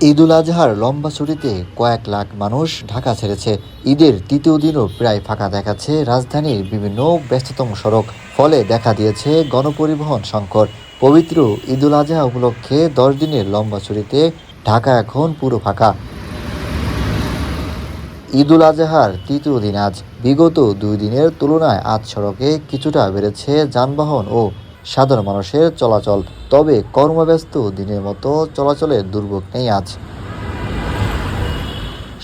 ঈদুল আজহার লম্বা ছুটিতে কয়েক লাখ মানুষ ঢাকা ছেড়েছে। ঈদের তৃতীয় দিনও প্রায় ফাঁকা দেখাচ্ছে রাজধানীর বিভিন্ন ব্যস্ততম সড়ক। ফলে দেখা দিয়েছে গণপরিবহন সংকট। পবিত্র ঈদুল আজহা উপলক্ষে দশ দিনের লম্বা ছুটিতে ঢাকা এখন পুরো ফাঁকা। ঈদুল আজহার তৃতীয় দিন আজ। বিগত দুই দিনের তুলনায় আজ সড়কে কিছুটা বেড়েছে যানবাহন ও সাধারণ মানুষের চলাচল। তবে কর্মব্যস্ত দিনের মতো চলাচলের দুর্ভোগ নেই আজ।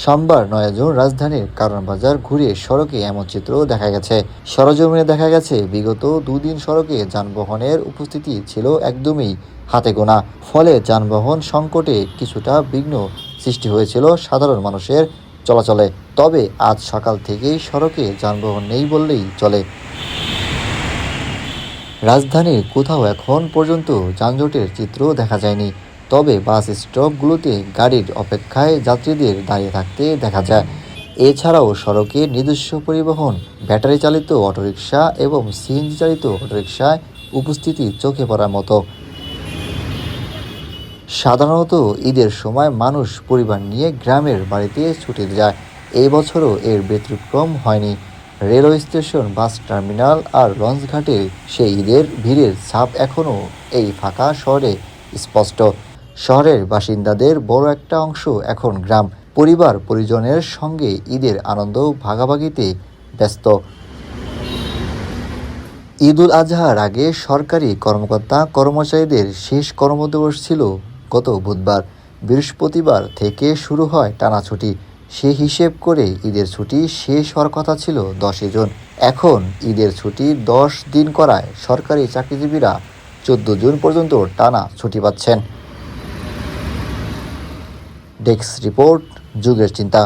সোমবার নয় জুন রাজধানীর কারণ বাজার ঘুরে সড়কে এমন চিত্র দেখা গেছে। সরজমিনে দেখা গেছে, বিগত দুদিন সড়কে যানবাহনের উপস্থিতি ছিল একদমই হাতে গোনা। ফলে যানবাহন সংকটে কিছুটা বিঘ্ন সৃষ্টি হয়েছিল সাধারণ মানুষের চলাচলে। তবে আজ সকাল থেকেই সড়কে যানবাহন নেই বললেই চলে। রাজধানীর কোথাও এখন পর্যন্ত যানজটের চিত্র দেখা যায়নি। তবে বাস স্টপগুলোতে গাড়ির অপেক্ষায় যাত্রীদের দাঁড়িয়ে থাকতে দেখা যায়। এছাড়াও সড়কে নিজস্ব পরিবহন ব্যাটারি চালিত অটোরিকশা এবং সিএনজি চালিত অটোরিকশায় উপস্থিতি চোখে পড়ার মতো। সাধারণত ঈদের সময় মানুষ পরিবার নিয়ে গ্রামের বাড়িতে ছুটে যায়। এই বছরও এর ব্যতিক্রম হয়নি। রেলওয়ে স্টেশন, বাস টার্মিনাল আর লঞ্চঘাটে সেই ঈদের ভিড়ের ছাপ এখনও এই ফাঁকা শহরে স্পষ্ট। শহরের বাসিন্দাদের বড় একটা অংশ এখন গ্রাম। পরিবার পরিজনের সঙ্গে ঈদের আনন্দ ভাগাভাগিতে ব্যস্ত। ঈদুল আজহার আগে সরকারি কর্মকর্তা কর্মচারীদের শেষ কর্মদিবস ছিল গত বুধবার। বৃহস্পতিবার থেকে শুরু হয় টানা ছুটি। সে হিসেব করে ঈদের ছুটি শেষ হওয়ার কথা ছিল দশে জুন। এখন ঈদের ছুটি দশ দিন করায় সরকারি চাকরিজীবীরা চোদ্দ জুন পর্যন্ত টানা ছুটি পাচ্ছেন। ডেস্ক রিপোর্ট, যুগের চিন্তা।